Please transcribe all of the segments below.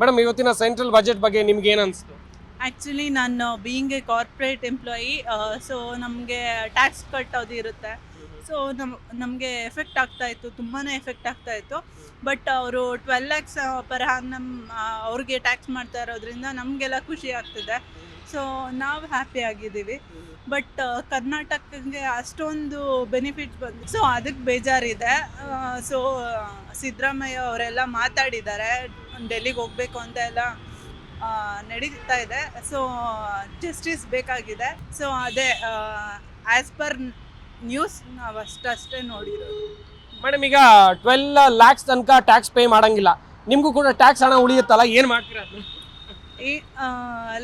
Madam, ಇವತ್ತಿನ central budget ಬಗ್ಗೆ ನಿಮ್ಗೆ ಏನ್ ಅನ್ಸ್ತು? ಆ್ಯಕ್ಚುಲಿ ನಾನು being a corporate employee so ನಮಗೆ ಟ್ಯಾಕ್ಸ್ ಕಟ್ಟೋದು ಇರುತ್ತೆ. ಸೊ ನಮ್, ನಮಗೆ ಎಫೆಕ್ಟ್ ಆಗ್ತಾ ಇತ್ತು ತುಂಬಾ ಎಫೆಕ್ಟ್ ಆಗ್ತಾ ಇತ್ತು. ಬಟ್ ಅವರು ಟ್ವೆಲ್ ಲ್ಯಾಕ್ಸ್ ಪರ್ ನಮ್ಮ ಅವ್ರಿಗೆ ಟ್ಯಾಕ್ಸ್ ಮಾಡ್ತಾ ಇರೋದ್ರಿಂದ ನಮಗೆಲ್ಲ ಖುಷಿ ಆಗ್ತಿದೆ. ಸೊ ನಾವು ಹ್ಯಾಪಿ ಆಗಿದ್ದೀವಿ. ಬಟ್ ಕರ್ನಾಟಕಕ್ಕೆ ಅಷ್ಟೊಂದು ಬೆನಿಫಿಟ್ ಬಂದು ಸೊ ಅದಕ್ಕೆ ಬೇಜಾರಿದೆ. ಸೊ ಸಿದ್ದರಾಮಯ್ಯ ಅವರೆಲ್ಲ ಮಾತಾಡಿದ್ದಾರೆ. ಡೆಲ್ಲಿಗೆ ಹೋಗಬೇಕು ಅಂತ ಎಲ್ಲ ನಡೀತಾ ಇದೆ. ಸೊ ಜಸ್ಟಿಸ್ ಬೇಕಾಗಿದೆ. ಸೊ ಅದೇ ಆ್ಯಸ್ ಪರ್ ನ್ಯೂಸ್ ನಾವು ಅಷ್ಟೇ ನೋಡಿರೋದು. ಮೇಡಮ್ ಈಗ ಟ್ವೆಲ್ ಲ್ಯಾಕ್ಸ್ ತನಕ ಟ್ಯಾಕ್ಸ್ ಪೇ ಮಾಡಂಗಿಲ್ಲ. ನಿಮ್ಗೂ ಕೂಡ ಟ್ಯಾಕ್ಸ್ ಹಣ ಉಳಿಯುತ್ತಲ್ಲ ಏನು ಮಾಡ್ತೀರಾ ಈ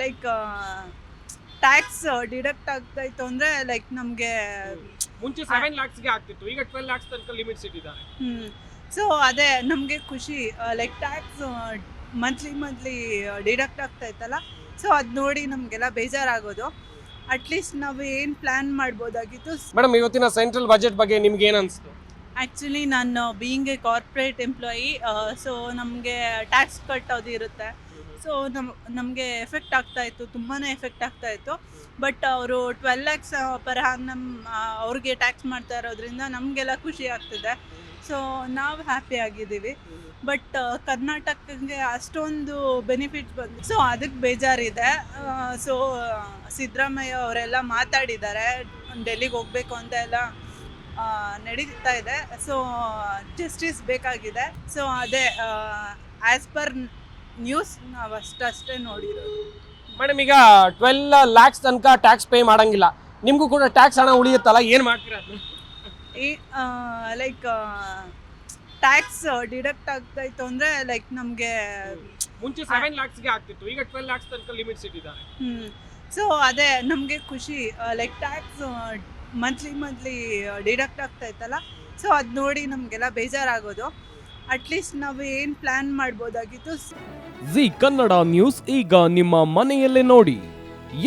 ಲೈಕ್ ಟ್ಯಾಕ್ಸ್ ಡಿಡಕ್ಟ್ ಆಗ್ತಾ ಇತ್ತು ಅಂದರೆ ಲೈಕ್ ನಮಗೆ ಮುಂಚೆ ಸೆವೆನ್ ಲ್ಯಾಕ್ಸ್ಗೆ ಆಗ್ತಿತ್ತು ಈಗ ಟ್ವೆಲ್ ಲ್ಯಾಕ್ಸ್ ತನಕ ಲಿಮಿಟ್ಸ್ ಇಟ್ಟಿದ್ದಾರೆ. ಸೊ ಅದೇ ನಮಗೆ ಖುಷಿ like tax monthly monthly deduct ಆಗ್ತಾ ಇತ್ತಲ್ಲ? ಸೊ ಅದು ನೋಡಿ ನಮಗೆಲ್ಲ ಬೇಜಾರಾಗೋದು. ಅಟ್ಲೀಸ್ಟ್ ನಾವು ಏನು ಪ್ಲ್ಯಾನ್ ಮಾಡ್ಬೋದಾಗಿತ್ತು? ಮೇಡಮ್ ಇವತ್ತಿನ ಸೆಂಟ್ರಲ್ ಬಜೆಟ್ ಬಗ್ಗೆ ನಿಮ್ಗೆ ಏನು ಅನ್ಸ್ತು? ಆ್ಯಕ್ಚುಲಿ ನಾನು being a corporate employee so ನಮಗೆ ಟ್ಯಾಕ್ಸ್ ಕಟ್ಟೋದು ಇರುತ್ತೆ. ಸೊ ನಮ್, ನಮಗೆ ಎಫೆಕ್ಟ್ ಆಗ್ತಾ ಇತ್ತು ತುಂಬಾ ಎಫೆಕ್ಟ್ ಆಗ್ತಾ ಇತ್ತು. ಬಟ್ ಅವರು ಟ್ವೆಲ್ ಲ್ಯಾಕ್ಸ್ ಪರ್ ನಮ್ಮ ಅವ್ರಿಗೆ ಟ್ಯಾಕ್ಸ್ ಮಾಡ್ತಾ ಇರೋದ್ರಿಂದ ನಮಗೆಲ್ಲ ಖುಷಿ ಆಗ್ತಿದೆ. ಸೊ ನಾವು ಹ್ಯಾಪಿ ಆಗಿದ್ದೀವಿ. ಬಟ್ ಕರ್ನಾಟಕಕ್ಕೆ ಅಷ್ಟೊಂದು ಬೆನಿಫಿಟ್ಸ್ ಬಂದು ಸೊ ಅದಕ್ಕೆ ಬೇಜಾರಿದೆ. ಸೊ ಸಿದ್ದರಾಮಯ್ಯ ಅವರೆಲ್ಲ ಮಾತಾಡಿದ್ದಾರೆ. ಡೆಲ್ಲಿಗೆ ಹೋಗಬೇಕು ಅಂತ ಎಲ್ಲ ನಡೀತಾ ಇದೆ. ಸೊ ಜಸ್ಟಿಸ್ ಬೇಕಾಗಿದೆ. ಸೊ ಅದೇ ಆ್ಯಸ್ ಪರ್ ನ್ಯೂಸ್ ನಾವು ಅಷ್ಟೇ ನೋಡಿರೋದು. ಮೇಡಮ್ ಈಗ ಟ್ವೆಲ್ ಲ್ಯಾಕ್ಸ್ ತನಕ ಟ್ಯಾಕ್ಸ್ ಪೇ ಮಾಡಂಗಿಲ್ಲ. ನಿಮ್ಗೂ ಕೂಡ ಟ್ಯಾಕ್ಸ್ ಹಣ ಉಳಿಯುತ್ತಲ್ಲ? ಏನು ಮಾಡ್ತೀರಾ ಈ ಲೈಕ್ ಟ್ಯಾಕ್ಸ್ ಡಿಡಕ್ಟ್ ಆಗ್ತಾಯಿತ್ತು ಅಂದರೆ ಲೈಕ್ ನಮಗೆ ಮುಂಚೆ ಸೆವೆನ್ ಲ್ಯಾಕ್ಸ್ಗೆ ಆಗ್ತಿತ್ತು. ಈಗ ಟ್ವೆಲ್ ಲ್ಯಾಕ್ಸ್ ತನಕ ಲಿಮಿಟ್ಸ್ ಇಟ್ಟಿದ್ದಾರೆ. ಸೊ ಅದೇ ನಮಗೆ ಖುಷಿ. Like tax monthly monthly deduct ಆಗ್ತಾ ಇತ್ತಲ್ಲ? ಸೊ ಅದು ನೋಡಿ ನಮಗೆಲ್ಲ ಬೇಜಾರಾಗೋದು. ಅಟ್ಲೀಸ್ಟ್ ನಾವು ಏನು ಪ್ಲ್ಯಾನ್ ಮಾಡ್ಬೋದಾಗಿತ್ತು? ಜಿ ಕನ್ನಡ ನ್ಯೂಸ್ ಈಗ ನಿಮ್ಮ ಮನೆಯಲ್ಲೇ ನೋಡಿ.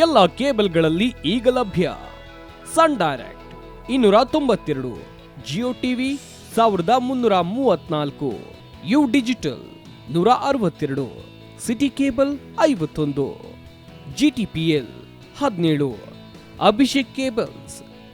ಎಲ್ಲ ಕೇಬಲ್ಗಳಲ್ಲಿ ಈಗ ಲಭ್ಯ. ಸನ್ ಡೈರೆಕ್ಟ್ ಇನ್ನೂರ ತೊಂಬತ್ತೆರಡು, ಜಿಯೋ ಟಿವಿ ಸಾವಿರದ ಮುನ್ನೂರ ಮೂವತ್ನಾಲ್ಕು, ಯು ಡಿಜಿಟಲ್ ನೂರ ಅರವತ್ತೆರಡು, ಸಿಟಿ ಕೇಬಲ್ ಐವತ್ತೊಂದು, ಜಿ ಟಿ ಪಿ ಎಲ್ ಹದಿನೇಳು, ಅಭಿಷೇಕ್ ಕೇಬಲ್ಸ್